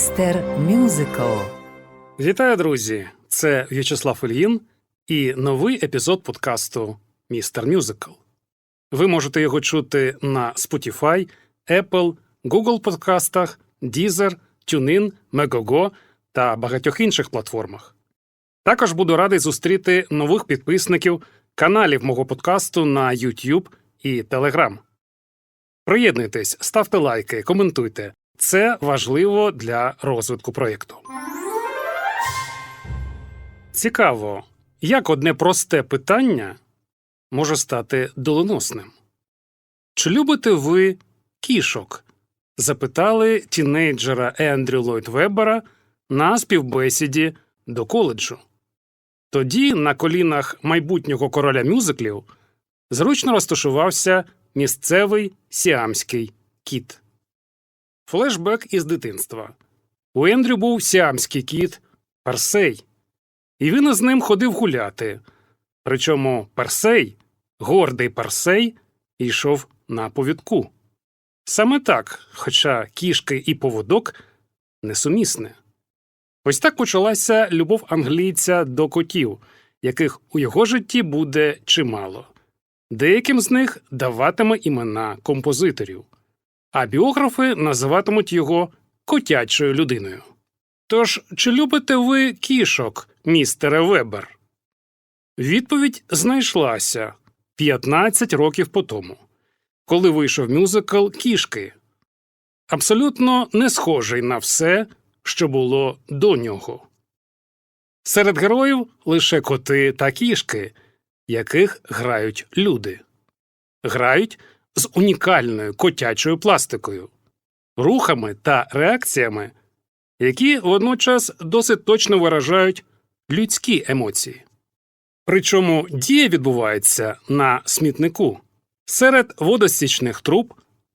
Містер Мюзикл. Вітаю, друзі! Це В'ячеслав Ільїн і новий епізод подкасту Містер Мюзикл. Ви можете його чути на Spotify, Apple, Google подкастах, Deezer, TuneIn, Megogo та багатьох інших платформах. Також буду радий зустріти нових підписників каналів мого подкасту на YouTube і Telegram. Приєднуйтесь, ставте лайки, коментуйте. Це важливо для розвитку проєкту. Цікаво, як одне просте питання може стати доленосним. Чи любите ви кішок? запитали тінейджера Ендрю Ллойд Вебера на співбесіді до коледжу. Тоді на колінах майбутнього короля мюзиклів зручно розташувався місцевий сіамський кіт. Флешбек із дитинства. У Ендрю був сіамський кіт Персей, і він із ним ходив гуляти. Причому Персей, гордий Персей, йшов на повідку. Саме так, хоча кішки і поводок несумісне. Ось так почалася любов англійця до котів, яких у його житті буде чимало. Деяким з них даватиме імена композиторів, а біографи називатимуть його котячою людиною. Тож, чи любите ви кішок, містере Вебер? Відповідь знайшлася 15 років по тому, коли вийшов мюзикл Кішки. Абсолютно не схожий на все, що було до нього. Серед героїв лише коти та кішки, яких грають люди. Грають з унікальною котячою пластикою, рухами та реакціями, які водночас досить точно виражають людські емоції. Причому дія відбувається на смітнику серед водостічних труб,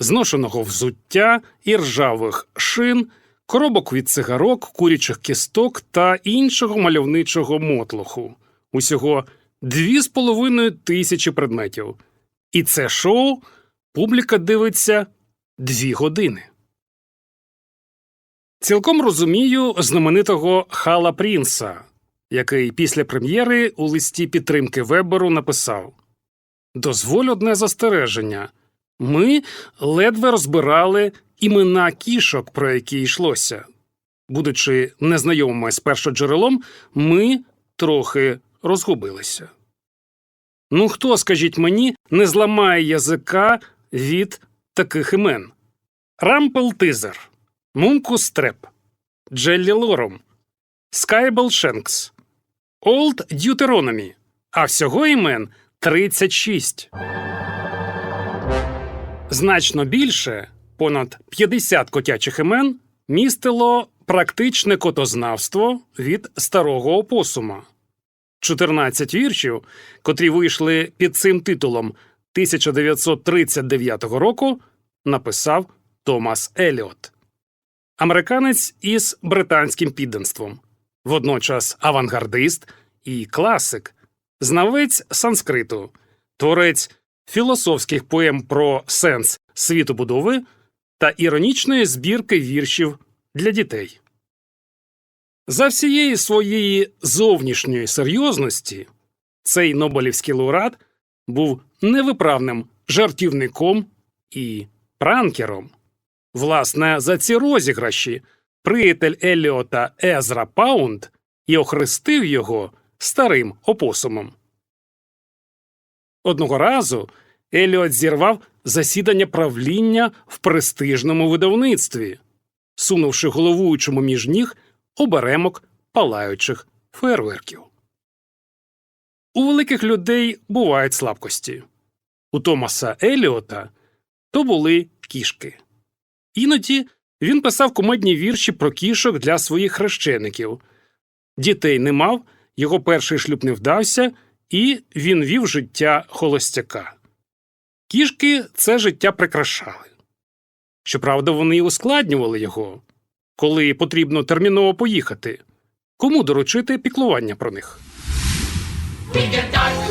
зношеного взуття і ржавих шин, коробок від цигарок, курячих кісток та іншого мальовничого мотлоху. Усього дві з половиною тисячі предметів. І це шоу публіка дивиться дві години. Цілком розумію знаменитого Хала Прінса, який після прем'єри у листі підтримки Веберу написав Дозволь одне застереження. Ми ледве розбирали імена кішок, про які йшлося. Будучи незнайомими з першоджерелом, ми трохи розгубилися. Ну, хто, скажіть мені, не зламає язика від таких імен? Рампел Тизер, Мункус Треп, Джеллі Лором, Скайбл Шенкс, Олд Дютерономі, а всього імен 36. Значно більше, понад 50 котячих імен, містило практичне котознавство від старого опосума. 14 віршів, котрі вийшли під цим титулом 1939 року, написав Томас Еліот. Американець із британським підданством, водночас авангардист і класик, знавець санскриту, творець філософських поем про сенс світобудови та іронічної збірки віршів для дітей. За всієї своєї зовнішньої серйозності цей Нобелівський лауреат був невиправним жартівником і пранкером. Власне, за ці розіграші приятель Еліота Езра Паунд і охрестив його старим опосумом. Одного разу Еліот зірвав засідання правління в престижному видавництві, сунувши головуючому між ніг оберемок палаючих фейерверків. У великих людей бувають слабкості. У Томаса Еліота то були кішки. Іноді він писав кумедні вірші про кішок для своїх хрещеників. Дітей не мав, його перший шлюб не вдався, і він вів життя холостяка. Кішки це життя прикрашали. Щоправда, вони й ускладнювали його, коли потрібно терміново поїхати. Кому доручити піклування про них? be a dark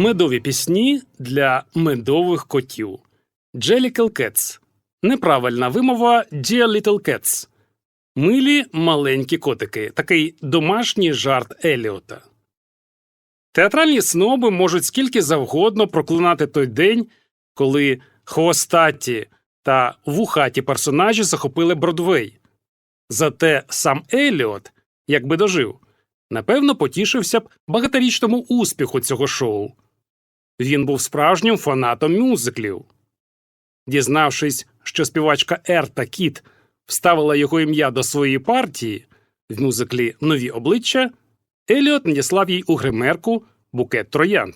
Медові пісні для медових котів. Jellicle Cats. Неправильна вимова Dear Little Cats. Милі маленькі котики. Такий домашній жарт Еліота. Театральні сноби можуть скільки завгодно проклинати той день, коли хвостаті та вухаті персонажі захопили Бродвей. Зате сам Еліот, якби дожив, напевно, потішився б багаторічному успіху цього шоу. Він був справжнім фанатом мюзиклів. Дізнавшись, що співачка Ерта Кіт вставила його ім'я до своєї партії в мюзиклі Нові обличчя, Еліот надіслав їй у гримерку букет троянд.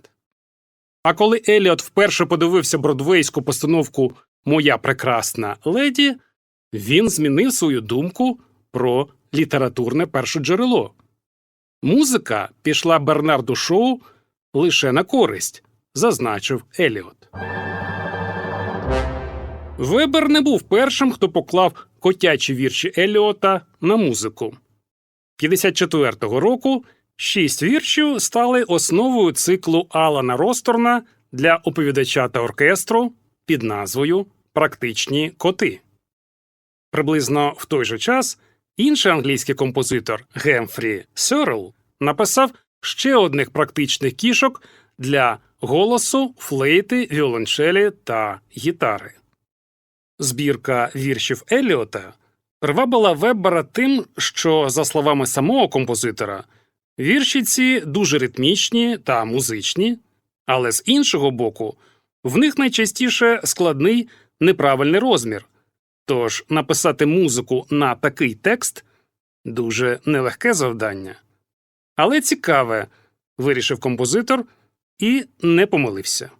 А коли Еліот вперше подивився бродвейську постановку Моя прекрасна леді, він змінив свою думку про літературне першоджерело. Музика пішла Бернарду Шоу лише на користь, зазначив Еліот. Вебер не був першим, хто поклав котячі вірші Еліота на музику. 54-го року шість віршів стали основою циклу Алана Росторна для оповідача та оркестру під назвою Практичні коти. Приблизно в той же час інший англійський композитор Гемфрі Сьорл написав ще одних практичних кішок для голосу, флейти, віолончелі та гітари. Збірка віршів Еліота привабила Веббера тим, що, за словами самого композитора, вірші ці дуже ритмічні та музичні, але з іншого боку, в них найчастіше складний неправильний розмір. Тож написати музику на такий текст дуже нелегке завдання. Але цікаве, вирішив композитор і не помилився.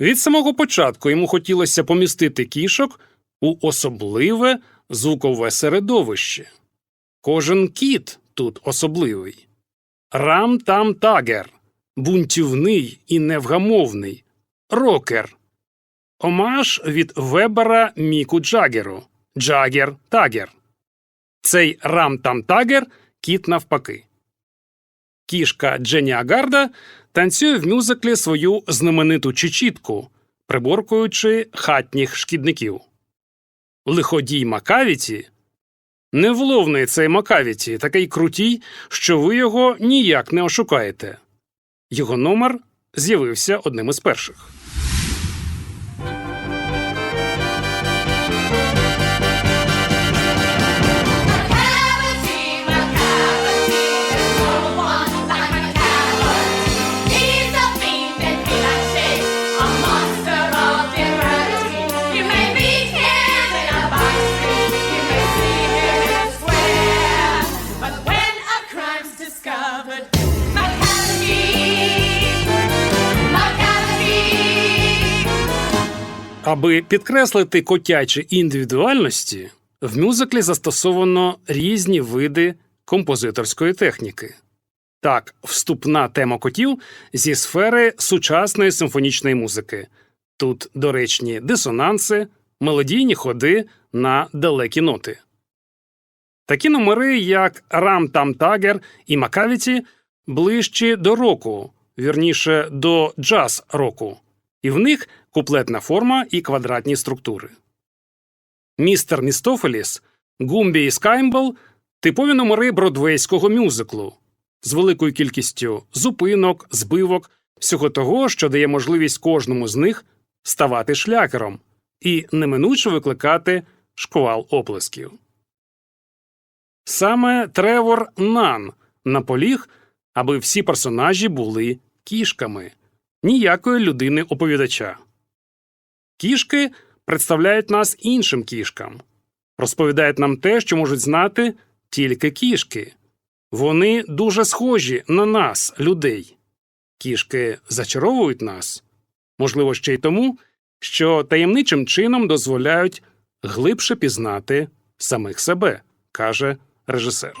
Від самого початку йому хотілося помістити кішок у особливе звукове середовище. Кожен кіт тут особливий. Рам там тагер, бунтівний і невгамовний, рокер. Омаж від Вебера Міку Джагеру. Джагер Тагер. Цей рам там тагер кіт навпаки. Кішка Дженні Агарда танцює в мюзиклі свою знамениту чечітку, приборкуючи хатніх шкідників. Лиходій Макавіті невловний цей Макавіті, такий крутій, що ви його ніяк не ошукаєте. Його номер з'явився одним із перших. Аби підкреслити котячі індивідуальності, в мюзиклі застосовано різні види композиторської техніки. Так, вступна тема котів зі сфери сучасної симфонічної музики. Тут доречні дисонанси, мелодійні ходи на далекі ноти. Такі номери, як Рам Там Тагер і Макавіті, ближчі до року, вірніше до джаз року, і в них куплетна форма і квадратні структури. Містер Містофеліс, Гумбі і Скаймбл типові номери бродвейського мюзиклу з великою кількістю зупинок, збивок, всього того, що дає можливість кожному з них ставати шлякером і неминуче викликати шквал оплесків. Саме Тревор Нан наполіг, аби всі персонажі були кішками, ніякої людини оповідача. Кішки представляють нас іншим кішкам, розповідають нам те, що можуть знати тільки кішки. Вони дуже схожі на нас, людей. Кішки зачаровують нас, можливо, ще й тому, що таємничим чином дозволяють глибше пізнати самих себе, каже режисер.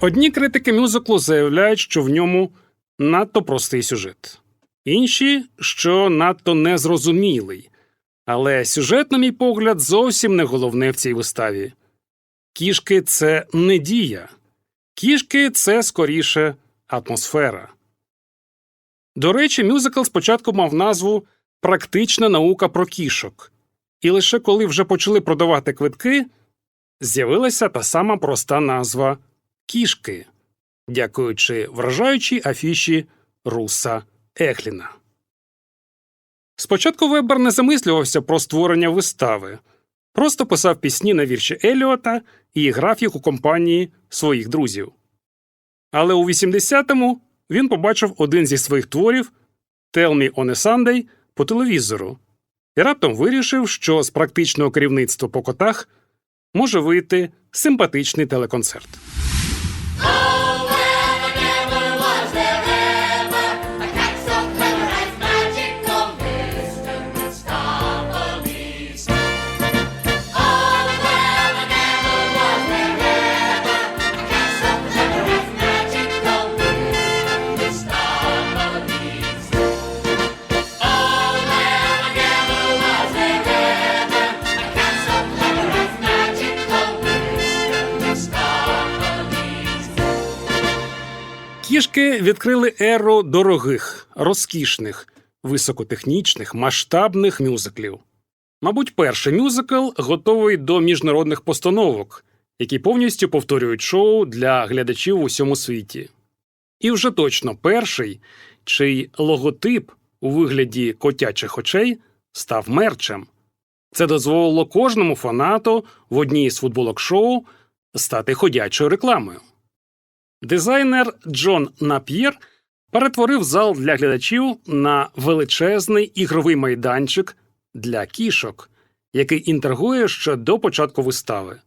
Одні критики мюзиклу заявляють, що в ньому надто простий сюжет, інші, що надто незрозумілий. Але сюжет, на мій погляд, зовсім не головне в цій виставі. Кішки це не дія, кішки це скоріше атмосфера. До речі, мюзикл спочатку мав назву Практична наука про кішок, і лише коли вже почали продавати квитки, з'явилася та сама проста назва кішки, дякуючи вражаючій афіші Руса Ехліна. Спочатку Вебер не замислювався про створення вистави, просто писав пісні на вірші Еліота і грав їх у компанії своїх друзів. Але у 80-му він побачив один зі своїх творів «Tell me on a Sunday» по телевізору і раптом вирішив, що з практичного керівництва по котах може вийти симпатичний телеконцерт. Кішки відкрили еру дорогих, розкішних, високотехнічних, масштабних мюзиклів. Мабуть, перший мюзикл готовий до міжнародних постановок, які повністю повторюють шоу для глядачів у всьому світі. І вже точно перший, чий логотип у вигляді котячих очей став мерчем. Це дозволило кожному фанату в одній з футболок шоу стати ходячою рекламою. Дизайнер Джон Нап'єр перетворив зал для глядачів на величезний ігровий майданчик для кішок, який інтригує ще до початку вистави.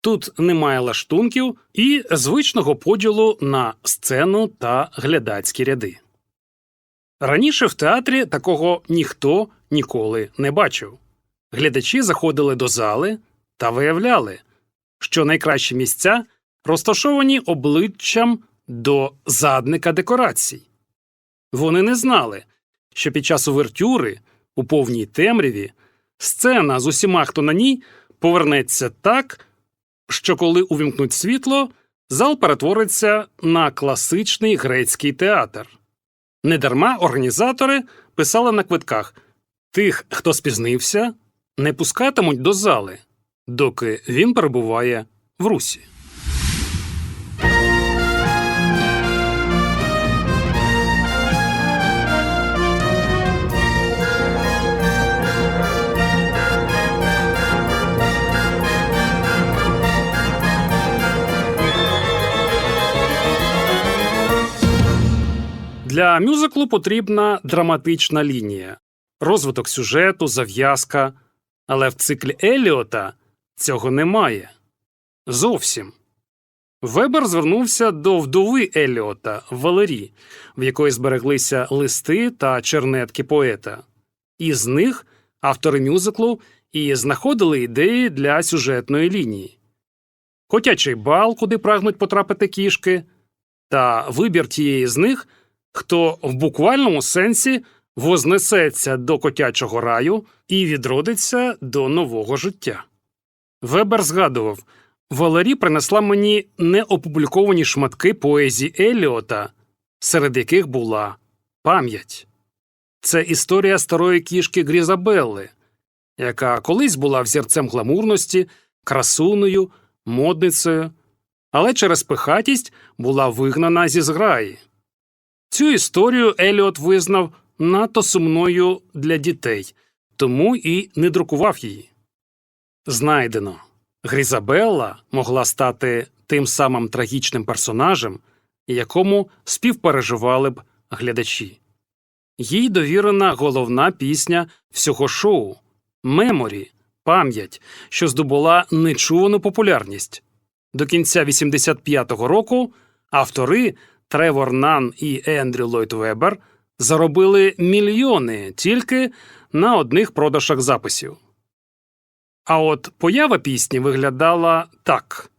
Тут немає лаштунків і звичного поділу на сцену та глядацькі ряди. Раніше в театрі такого ніхто ніколи не бачив. Глядачі заходили до зали та виявляли, що найкращі місця розташовані обличчям до задника декорацій. Вони не знали, що під час увертюри у повній темряві сцена з усіма, хто на ній, повернеться так, що коли увімкнуть світло, зал перетвориться на класичний грецький театр. Недарма організатори писали на квитках тих, хто спізнився, не пускатимуть до зали, доки він перебуває в русі. Для мюзиклу потрібна драматична лінія, розвиток сюжету, зав'язка. Але в циклі Еліота цього немає. Зовсім. Вебер звернувся до вдови Еліота Валері, в якої збереглися листи та чернетки поета. І з них автори мюзиклу і знаходили ідеї для сюжетної лінії. Котячий бал, куди прагнуть потрапити кішки, та вибір тієї з них, хто в буквальному сенсі вознесеться до котячого раю і відродиться до нового життя. Вебер згадував Валері принесла мені неопубліковані шматки поезії Еліота, серед яких була пам'ять. Це історія старої кішки Грізабелли, яка колись була взірцем гламурності, красуною, модницею, але через пихатість була вигнана зі зграї. Цю історію Еліот визнав надто сумною для дітей, тому і не друкував її. Знайдено. Грізабелла могла стати тим самим трагічним персонажем, якому співпереживали б глядачі. Їй довірена головна пісня всього шоу Меморі, пам'ять, що здобула нечувану популярність. До кінця 85-го року автори Тревор Нан і Ендрю Ллойд Вебер заробили мільйони тільки на одних продажах записів. А от поява пісні виглядала так.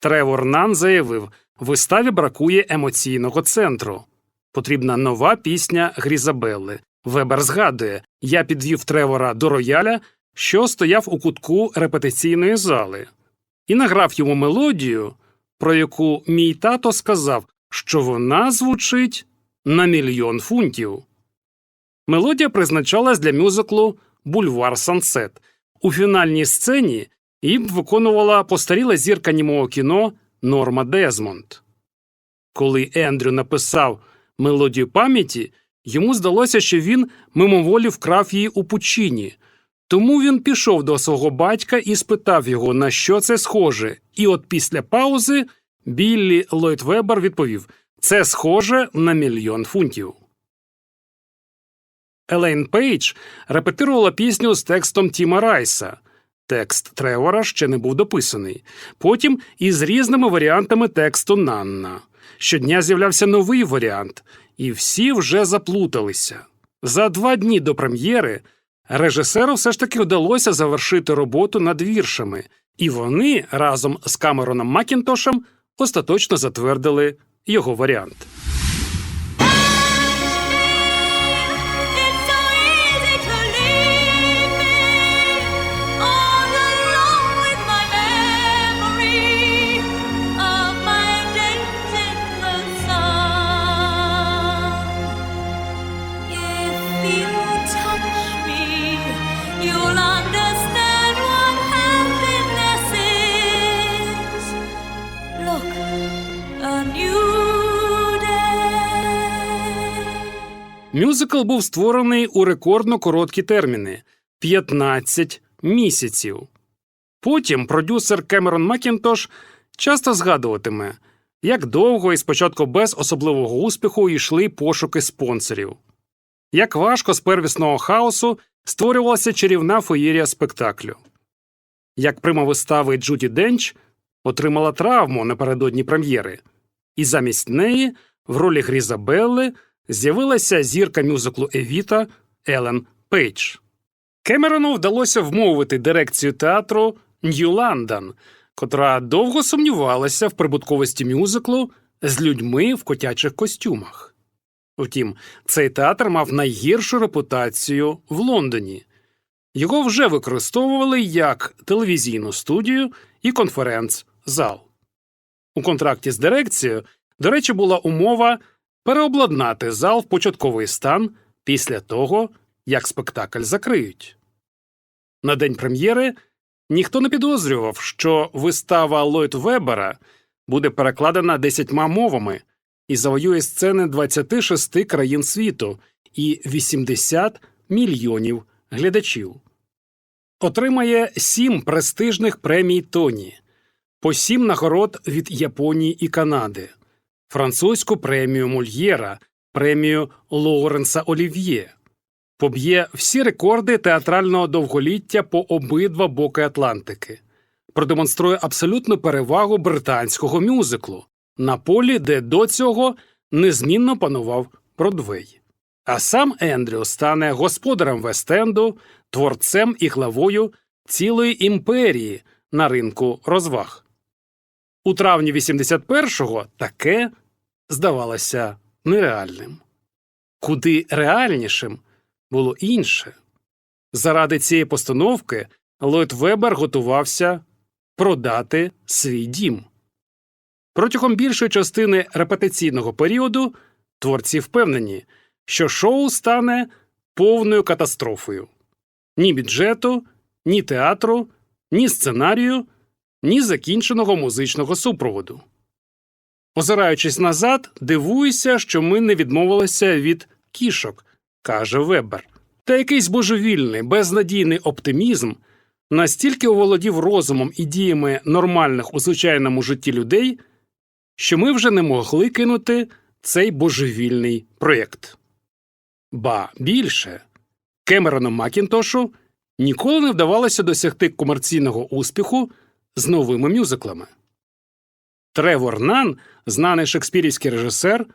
Тревор Нан заявив, виставі бракує емоційного центру. Потрібна нова пісня Грізабелли. Вебер згадує, я підвів Тревора до рояля, що стояв у кутку репетиційної зали, і награв йому мелодію, про яку мій тато сказав, що вона звучить на мільйон фунтів. Мелодія призначалась для мюзиклу Бульвар Сансет. У фінальній сцені її виконувала постаріла зірка німого кіно Норма Дезмонд. Коли Ендрю написав мелодію пам'яті, йому здалося, що він мимоволі вкрав її у Пучині. Тому він пішов до свого батька і спитав його, на що це схоже. І от після паузи Біллі Ллойд Вебер відповів: це схоже на мільйон фунтів. Елейн Пейдж репетирувала пісню з текстом Тіма Райса. Текст Тревора ще не був дописаний. Потім із різними варіантами тексту Нанна. Щодня з'являвся новий варіант, і всі вже заплуталися. За два дні до прем'єри режисеру все ж таки вдалося завершити роботу над віршами, і вони разом з Камероном Макінтошем остаточно затвердили його варіант. Мюзикл був створений у рекордно короткі терміни 15 місяців. Потім продюсер Кемерон Макінтош часто згадуватиме, як довго і спочатку без особливого успіху йшли пошуки спонсорів, як важко з первісного хаосу створювалася чарівна феєрія спектаклю, як прима вистави Джуді Денч отримала травму напередодні прем'єри, і замість неї в ролі Грізабелли з'явилася зірка мюзиклу Евіта Елен Пейдж. Кемерону вдалося вмовити дирекцію театру Нью Лондон, котра довго сумнівалася в прибутковості мюзиклу з людьми в котячих костюмах. Втім, цей театр мав найгіршу репутацію в Лондоні. Його вже використовували як телевізійну студію і конференц-зал. У контракті з дирекцією, до речі, була умова переобладнати зал в початковий стан після того, як спектакль закриють. На день прем'єри ніхто не підозрював, що вистава Ллойд Вебера буде перекладена десятьма мовами і завоює сцени 26 країн світу і 80 мільйонів глядачів. Отримає сім престижних премій Тоні, по сім нагород від Японії і Канади, французьку премію Мольєра, премію Лоуренса Олів'є, поб'є всі рекорди театрального довголіття по обидва боки Атлантики, продемонструє абсолютну перевагу британського мюзиклу на полі, де до цього незмінно панував Бродвей. А сам Ендрю стане господарем Вестенду, творцем і главою цілої імперії на ринку розваг. У травні 81-го таке здавалося нереальним. Куди реальнішим було інше. Заради цієї постановки Ллойд Вебер готувався продати свій дім. Протягом більшої частини репетиційного періоду творці впевнені, що шоу стане повною катастрофою. Ні бюджету, ні театру, ні сценарію, ні закінченого музичного супроводу. Озираючись назад, дивуюся, що ми не відмовилися від кішок, каже Вебер. Та якийсь божевільний, безнадійний оптимізм настільки оволодів розумом і діями нормальних у звичайному житті людей, що ми вже не могли кинути цей божевільний проєкт. Ба більше Кемерону Макінтошу ніколи не вдавалося досягти комерційного успіху з новими мюзиклами. Тревор Нан, знаний шекспірівський режисер,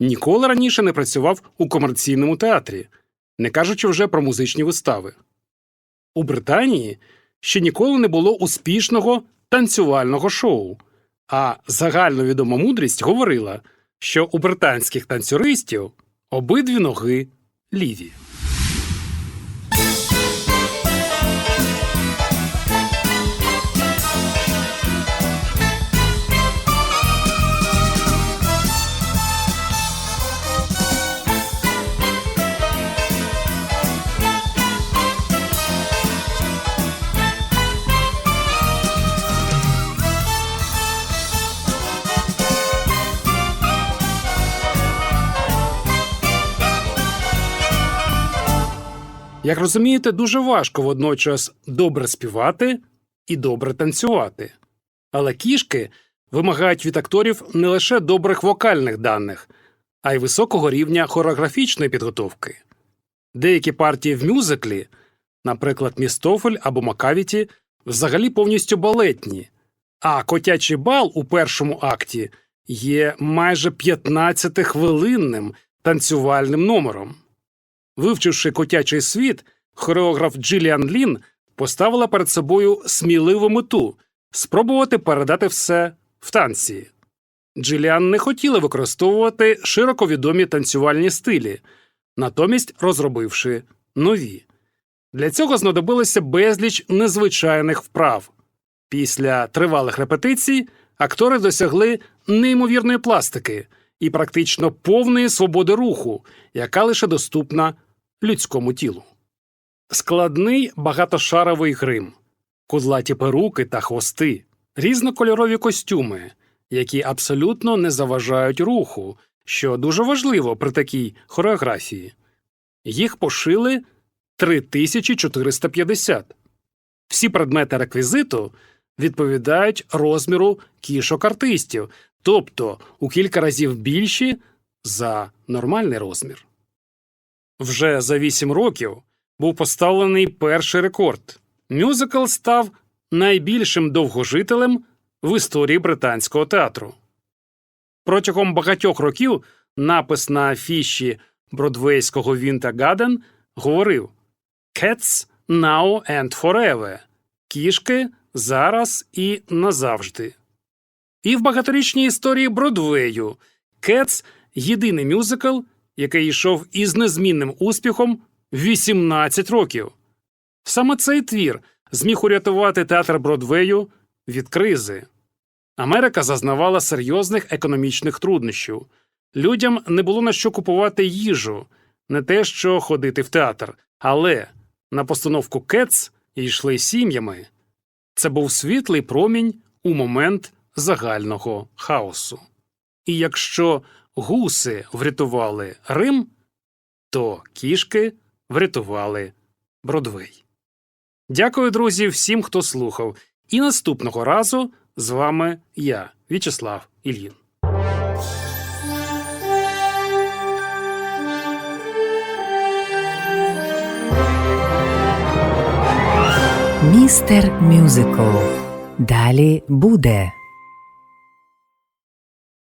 ніколи раніше не працював у комерційному театрі, не кажучи вже про музичні вистави. У Британії ще ніколи не було успішного танцювального шоу, а загальновідома мудрість говорила, що у британських танцюристів обидві ноги ліві. Як розумієте, дуже важко водночас добре співати і добре танцювати. Але кішки вимагають від акторів не лише добрих вокальних даних, а й високого рівня хореографічної підготовки. Деякі партії в мюзиклі, наприклад, Містофель або Макавіті, взагалі повністю балетні, а котячий бал у першому акті є майже 15-хвилинним танцювальним номером. Вивчивши котячий світ, хореограф Джиліан Лін поставила перед собою сміливу мету спробувати передати все в танці. Джиліан не хотіла використовувати широко відомі танцювальні стилі, натомість розробивши нові. Для цього знадобилося безліч незвичайних вправ. Після тривалих репетицій актори досягли неймовірної пластики і практично повної свободи руху, яка лише доступна людському тілу. Складний багатошаровий грим, кудлаті перуки та хвости, різнокольорові костюми, які абсолютно не заважають руху, що дуже важливо при такій хореографії. Їх пошили 3450. Всі предмети реквізиту відповідають розміру кішок артистів, тобто у кілька разів більші за нормальний розмір. Вже за вісім років був поставлений перший рекорд. Мюзикл став найбільшим довгожителем в історії британського театру. Протягом багатьох років напис на афіші бродвейського Вінта Гаден говорив Cats now and forever. Кішки зараз і назавжди. І в багаторічній історії Бродвею Кетс єдиний мюзикл, який йшов із незмінним успіхом 18 років. Саме цей твір зміг урятувати театр Бродвею від кризи. Америка зазнавала серйозних економічних труднощів. Людям не було на що купувати їжу, не те, що ходити в театр. Але на постановку Кетс йшли сім'ями. Це був світлий промінь у момент загального хаосу. І якщо гуси врятували Рим, то кішки врятували Бродвей. Дякую, друзі, всім, хто слухав. І наступного разу з вами я, В'ячеслав Ільїн. Містер Мюзикл. Далі буде.